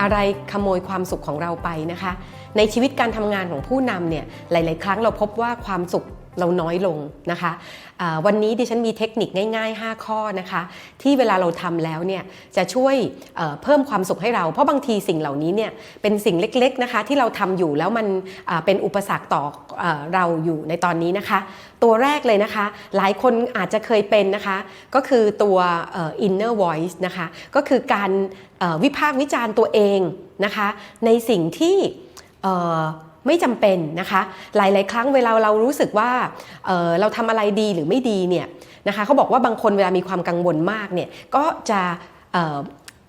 อะไรขโมยความสุขของเราไปนะคะ ในชีวิตการทำงานของผู้นำเนี่ยหลาย ๆ ครั้งเราพบว่าความสุข เราน้อยลงนะคะอ่าวันนี้ดิฉันมีเทคนิคง่าย ๆ 5 ข้อนะคะที่เวลาเราทำแล้วเนี่ยจะช่วยเพิ่มความสุขให้เรา เพราะบางทีสิ่งเหล่านี้เนี่ยเป็นสิ่งเล็กๆนะคะที่เราทำอยู่แล้วมันเป็นอุปสรรคต่อเอเราอยู่ในตอนนี้นะคะ ตัวแรกเลยนะคะ หลายคนอาจจะเคยเป็นนะคะก็คือตัว inner voice นะคะก็คือการวิพากษ์วิจารณ์ตัวเองนะคะในสิ่งที่ ไม่จำเป็นนะคะ หลายๆ ครั้งเวลาเรารู้สึกว่าเเราทำอะไรดีหรือไม่ดีเนี่ยนะคะเขาบอกว่าบางคนเวลามีความกังวลมากเนี่ยก็จะ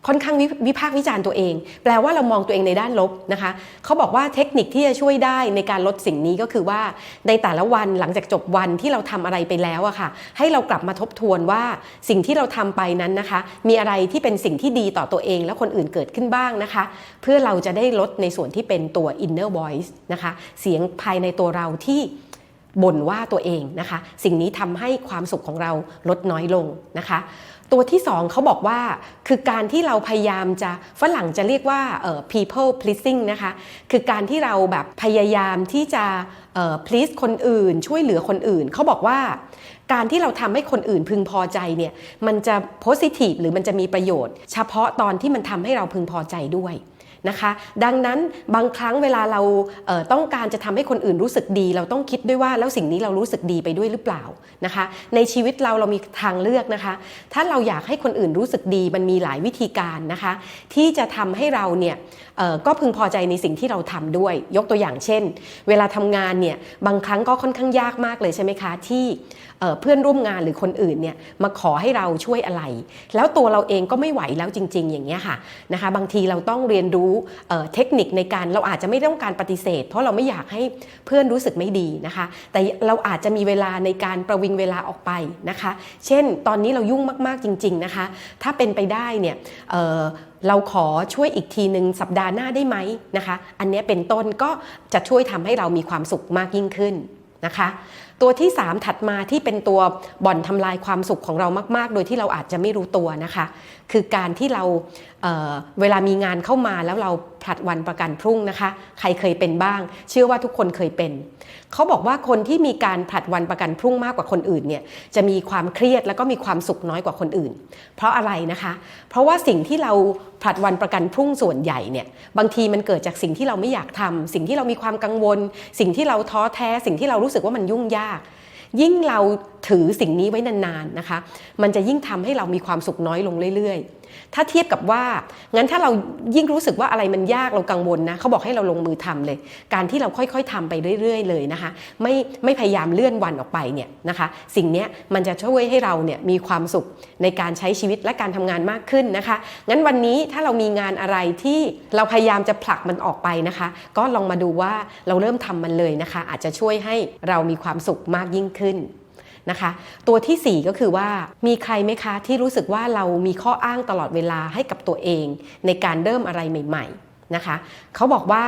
ค่อนข้างวิพากษ์วิจารณ์ตัวเอง แปลว่าเรามองตัวเองในด้านลบนะคะเขาบอกว่าเทคนิคที่จะช่วยได้ในการลดสิ่งนี้ก็คือว่าในแต่ละวันหลังจากจบวันที่เราทำอะไรไปแล้วอะค่ะ ให้เรากลับมาทบทวนว่าสิ่งที่เราทำไปนั้นนะคะ มีอะไรที่เป็นสิ่งที่ดีต่อตัวเอง และคนอื่นเกิดขึ้นบ้างนะคะ เพื่อเราจะได้ลดในส่วนที่เป็นตัว inner voice นะคะ เสียงภายในตัวเราที่ บ่นว่าตัวเองนะคะ สิ่งนี้ทำให้ความสุขของเราลดน้อยลงนะคะ ตัวที่สองเขาบอกว่าคือการที่เราพยายามจะฝรั่งจะเรียกว่าเอ่อ people pleasing นะคะคือการที่เราแบบพยายามที่จะเอ่อ please คนอื่น ช่วยเหลือคนอื่นเขาบอกว่าการที่เราทำให้คนอื่นพึงพอใจเนี่ยมันจะ positive หรือมันจะมีประโยชน์ เฉพาะตอนที่มันทำให้เราพึงพอใจด้วย นะคะ ดังนั้นบางครั้งเวลาเราเต้องการจะทำให้คนอื่นรู้สึกดี เราต้องคิดด้วยว่าแล้วสิ่งนี้เรารู้สึกดีไปด้วยหรือเปล่านะคะ ในชีวิตเราเรามีทางเลือกนะคะ ถ้าเราอยากให้คนอื่นรู้สึกดีมันมีหลายวิธีการนะคะ ที่จะทำให้เราเนี่ยก็พึงพอใจในสิ่งที่เราทำด้วย ยกตัวอย่างเช่น เวลาทำงานเนี่ยบางครั้งก็ค่อนข้างยากมากเลยใช่ไหมคะ ที่เอ่อเพื่อนร่วมงานหรือคนอื่นเนี่ยมาขอให้เราช่วยอะไร แล้วตัวเราเองก็ไม่ไหวแล้วจริง ๆ อย่างเงี้ยค่ะนะคะ บางทีเราต้องเรียนรู้เอ่อเทคนิคในการเราอาจจะไม่ต้องการปฏิเสธ เพราะเราไม่อยากให้เพื่อนรู้สึกไม่ดีนะคะ แต่เราอาจจะมีเวลาในการประวิงเวลาออกไปนะคะ เช่น ตอนนี้เรายุ่งมากๆจริง ๆนะคะ ถ้าเป็นไปได้เนี่ยเเราขอช่วยอีกทีหนึ่งสัปดาห์หน้าได้ไหมนะคะ อันนี้เป็นต้นก็จะช่วยทำให้เรามีความสุขมากยิ่งขึ้นนะคะ ตัวที่ 3 ถัดมาที่เป็นตัวบ่อนทำลายความสุขของเรามาก ๆ โดยที่เราอาจจะไม่รู้ตัวนะคะ คือการที่เราเเวลามีงานเข้ามาแล้วเรา ผลัดวันประกันพรุ่งนะคะ ใครเคยเป็นบ้าง เชื่อว่าทุกคนเคยเป็น เขาบอกว่าคนที่มีการผลัดวันประกันพรุ่งมากกว่าคนอื่นเนี่ยจะมีความเครียดแล้วก็มีความสุขน้อยกว่าคนอื่น เพราะอะไรนะคะ เพราะว่าสิ่งที่เราผลัดวันประกันพรุ่งส่วนใหญ่เนี่ยบางทีมันเกิดจากสิ่งที่เราไม่อยากทำสิ่งที่เรามีความกังวล สิ่งที่เราท้อแท้ สิ่งที่เรารู้สึกว่ามันยุ่งยากยิ่งเราถือสิ่งนี้ไว้นานๆนะคะ มันจะยิ่งทำให้เรามีความสุขน้อยลงเรื่อยๆถ้าเทียบกับว่า งั้นถ้าเรายิ่งรู้สึกว่าอะไรมันยากเรากังวลนะเขาบอกให้เราลงมือทำเลย การที่เราค่อยๆทำไปเรื่อย ๆ เลยนะคะ ไม่ไม่พยายามเลื่อนวันออกไปเนี่ยนะคะ สิ่งนี้มันจะช่วยให้เราเนี่ยมีความสุขในการใช้ชีวิตและการทำงานมากขึ้นนะคะ งั้นวันนี้ถ้าเรามีงานอะไรที่เราพยายามจะผลักมันออกไปนะคะ ก็ลองมาดูว่าเราเริ่มทำมันเลยนะคะ อาจจะช่วยให้เรามีความสุขมากยิ่งขึ้น นะคะ ตัวทีสี่ 4 ก็คือว่ามีใครไหมคะที่รู้สึกว่าเรามีข้ออ้างตลอดเวลาให้กับตัวเอง ในการเริ่มอะไรใหม่ ๆนะคะเขาบอกว่า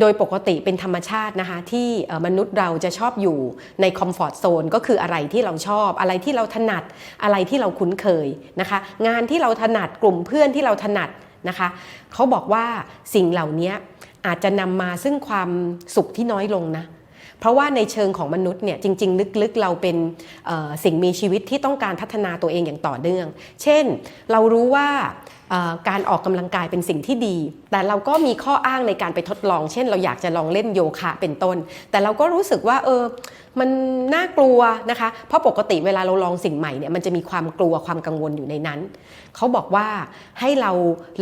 โดยปกติเป็นธรรมชาตินะคะที่มนุษย์เราจะชอบอยู่ในคอมฟอร์ทโซนก็คืออะไรที่เราชอบ อะไรที่เราถนัดอะไรที่เราคุ้นเคยนะคะ งานที่เราถนัดกลุ่มเพื่อนที่เราถนัดนะคะเขาบอกว่าสิ่งเหล่านี้อาจจะนำมาซึ่งความสุขที่น้อยลงนะ เพราะว่าในเชิงของมนุษย์เนี่ยจริง ๆ ลึกๆเราเป็นสิ่งมีชีวิตที่ต้องการพัฒนาตัวเองอย่างต่อเนื่อง เช่น เรารู้ว่า การออกกำลังกายเป็นสิ่งที่ดี แต่เราก็มีข้ออ้างในการไปทดลอง เช่น เราอยากจะลองเล่นโยคะเป็นต้น แต่เราก็รู้สึกว่าเออมันน่ากลัวนะคะ เพราะปกติเวลาเราลองสิ่งใหม่เนี่ยมันจะมีความกลัวความกังวลอยู่ในนั้น เขาบอกว่าให้เรา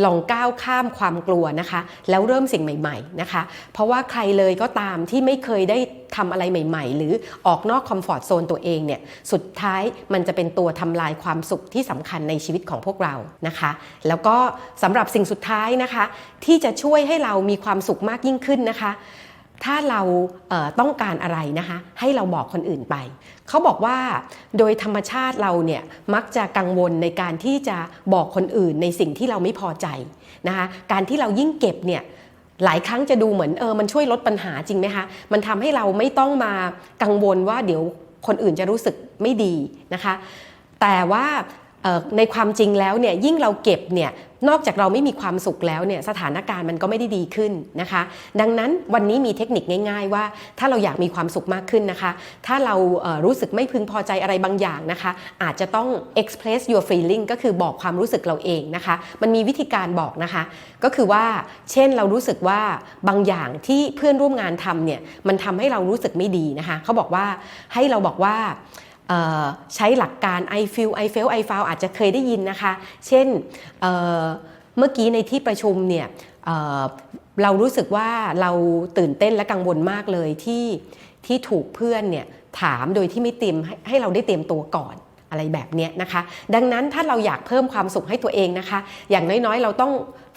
ลองก้าวข้ามความกลัวนะคะ แล้วเริ่มสิ่งใหม่ๆนะคะ เพราะว่าใครเลยก็ตามที่ไม่เคยได้ทำอะไรใหม่ ๆ หรือออกนอกคอมฟอร์ทโซนตัวเองเนี่ยสุดท้ายมันจะเป็นตัวทำลายความสุขที่สำคัญในชีวิตของพวกเรานะคะ แล้วก็สำหรับสิ่งสุดท้ายนะคะ ที่จะช่วยให้เรามีความสุขมากยิ่งขึ้นนะคะ ถ้าเราเต้องการอะไรนะคะ ให้เราบอกคนอื่นไป เขาบอกว่าโดยธรรมชาติเราเนี่ยมักจะกังวลในการที่จะบอกคนอื่นในสิ่งที่เราไม่พอใจนะคะ การที่เรายิ่งเก็บเนี่ยหลายครั้งจะดูเหมือนเออมันช่วยลดปัญหาจริงไหมคะ มันทำให้เราไม่ต้องมากังวลว่าเดี๋ยวคนอื่นจะรู้สึกไม่ดีนะคะ แต่ว่า ในความจริงแล้วเนี่ยยิ่งเราเก็บเนี่ยนอกจากเราไม่มีความสุขแล้วเนี่ยสถานการณ์มันก็ไม่ได้ดีขึ้นนะคะ ดังนั้นวันนี้มีเทคนิคง่าย ๆ ว่าถ้าเราอยากมีความสุขมากขึ้นนะคะ ถ้าเรารู้สึกไม่พึงพอใจอะไรบางอย่างนะคะ อาจจะต้อง express your feeling ก็คือบอกความรู้สึกเราเองนะคะ มันมีวิธีการบอกนะคะ ก็คือว่าเช่นเรารู้สึกว่าบางอย่างที่เพื่อนร่วมงานทำเนี่ยมันทำให้เรารู้สึกไม่ดีนะคะเขาบอกว่าให้เราบอกว่า ใช้หลักการ I feel I feel I found อาจจะเคยได้ยินนะคะ เช่นเเมื่อกี้ในที่ประชุมเนี่ยเเรารู้สึกว่าเราตื่นเต้นและกังวลมากเลยที่ที่ถูกเพื่อนเนี่ยถามโดยที่ไม่เตรียมให้ให้เราได้เตรียมตัวก่อนอะไรแบบเนี้ยนะคะ ดังนั้นถ้าเราอยากเพิ่มความสุขให้ตัวเองนะคะ อย่างน้อยๆ เราต้อง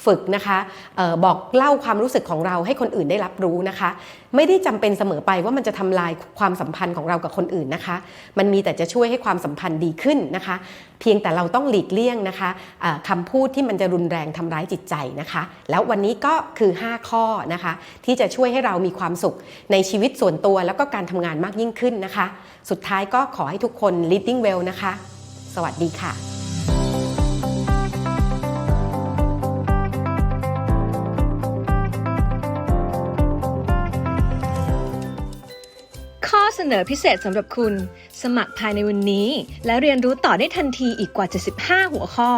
ฝึกนะคะออบอกเล่าความรู้สึกของเราให้คนอื่นได้รับรู้นะคะ ไม่ได้จำเป็นเสมอไปว่ามันจะทำลายความสัมพันธ์ของเรากับคนอื่นนะคะ มันมีแต่จะช่วยให้ความสัมพันธ์ดีขึ้นนะคะ เพียงแต่เราต้องหลีกเลี่ยงนะคะะคำพูดที่มันจะรุนแรงทำร้ายจิตใจนะคะ แล้ววันนี้ก็คือ 5 ข้อนะคะ ที่จะช่วยให้เรามีความสุขในชีวิตส่วนตัวแล้วก็การทำงานมากยิ่งขึ้นนะคะ สุดท้ายก็ขอให้ทุกคน leading well นะคะ สวัสดีค่ะ นอพิเศษสำหรับคุณ สมัครภายในวันนี้ และเรียนรู้ต่อได้ทันทีอีกกว่า 75 หัวข้อ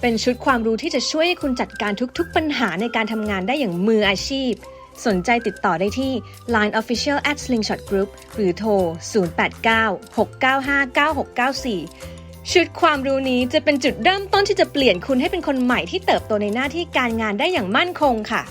เป็นชุดความรู้ที่จะช่วยให้คุณจัดการทุกๆ ปัญหาในการทำงานได้อย่างมืออาชีพ สนใจติดต่อได้ที่ Line Official at Slingshot Group หรือโทร 089-695-9694ชุดความรู้นี้จะเป็นจุดเริ่มต้นที่จะเปลี่ยนคุณให้เป็นคนใหม่ที่เติบโตในหน้าที่การงานได้อย่างมั่นคงค่ะ